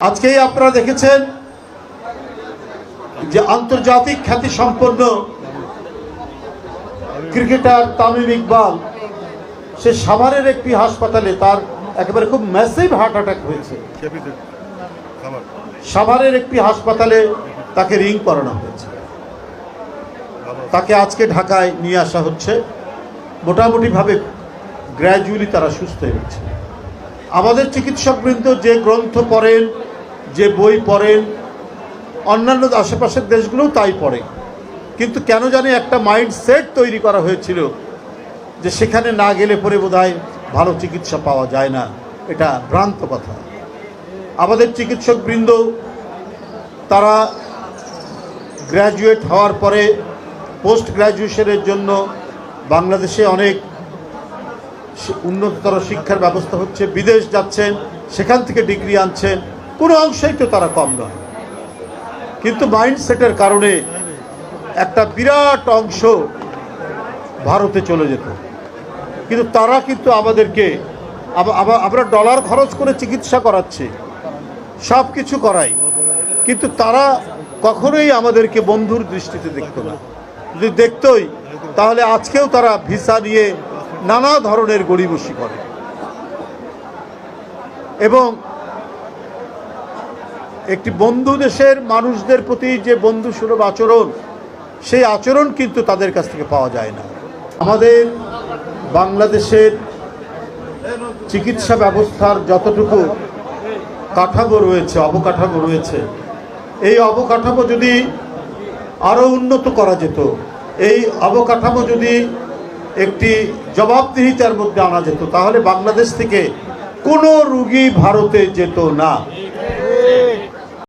আজকেই আপনারা দেখেছেন যে আন্তর্জাতিক খ্যাতি সম্পন্ন ক্রিকেটার তামিম ইকবাল, সে সাভারের একটি হাসপাতালে তার একেবারে খুব ম্যাসিভ হার্ট অ্যাটাক হয়েছে। সাভারের একটি হাসপাতালে তাকে রিং করানো হয়েছে। তাকে আজকে ঢাকায় নিয়ে আসা হচ্ছে। মোটামুটিভাবে গ্র্যাজুয়ালি তারা সুস্থ হয়ে উঠছে আমাদের চিকিৎসকবৃন্দ যে গ্রন্থ পড়েন যে বই পড়েন, অন্যান্য আশেপাশের দেশগুলোও তাই পড়ে। কিন্তু কেন জানি একটা মাইন্ড সেট তৈরি করা হয়েছিল যে সেখানে না গেলে পরে বোধহয় ভালো চিকিৎসা পাওয়া যায় না। এটা ভ্রান্ত কথা। আমাদের চিকিৎসকবৃন্দ তারা গ্র্যাজুয়েট হওয়ার পরে পোস্ট গ্র্যাজুয়েশনের জন্য বাংলাদেশে অনেক উন্নততর শিক্ষার ব্যবস্থা হচ্ছে, বিদেশ যাচ্ছেন, সেখান থেকে ডিগ্রি আনছেন। কোনো অংশেই তো তারা কম নয়। কিন্তু মাইন্ডসেটের কারণে একটা বিরাট অংশ ভারতে চলে যেত। কিন্তু তারা কিন্তু আমাদেরকে আমরা ডলার খরচ করে চিকিৎসা করাচ্ছি সব কিছু করাই। কিন্তু তারা কখনোই আমাদেরকে বন্ধুর দৃষ্টিতে দেখতো না। যদি দেখতই, তাহলে আজকেও তারা ভিসা নিয়ে নানা ধরনের গড়িবসি করে। এবং একটি বন্ধু দেশের মানুষদের প্রতি যে বন্ধু সুলভ আচরণ, সেই আচরণ কিন্তু তাদের কাছ থেকে পাওয়া যায় না। আমাদের বাংলাদেশের চিকিৎসা ব্যবস্থার যতটুকু কাঠামো রয়েছে, অবকাঠামো রয়েছে, এই অবকাঠামো যদি আরও উন্নত করা যেত, এই অবকাঠামো যদি একটি জবাবদিহিতার মধ্যে আনা যেত, তাহলে বাংলাদেশ থেকে কোনো রুগী ভারতে যেত না।